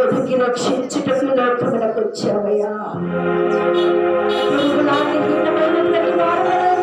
వెతికి రక్షించుటకు లోకమునకు వచ్చావయ్యా. పురుగులాంటి హీనమైనటువంటి వారలను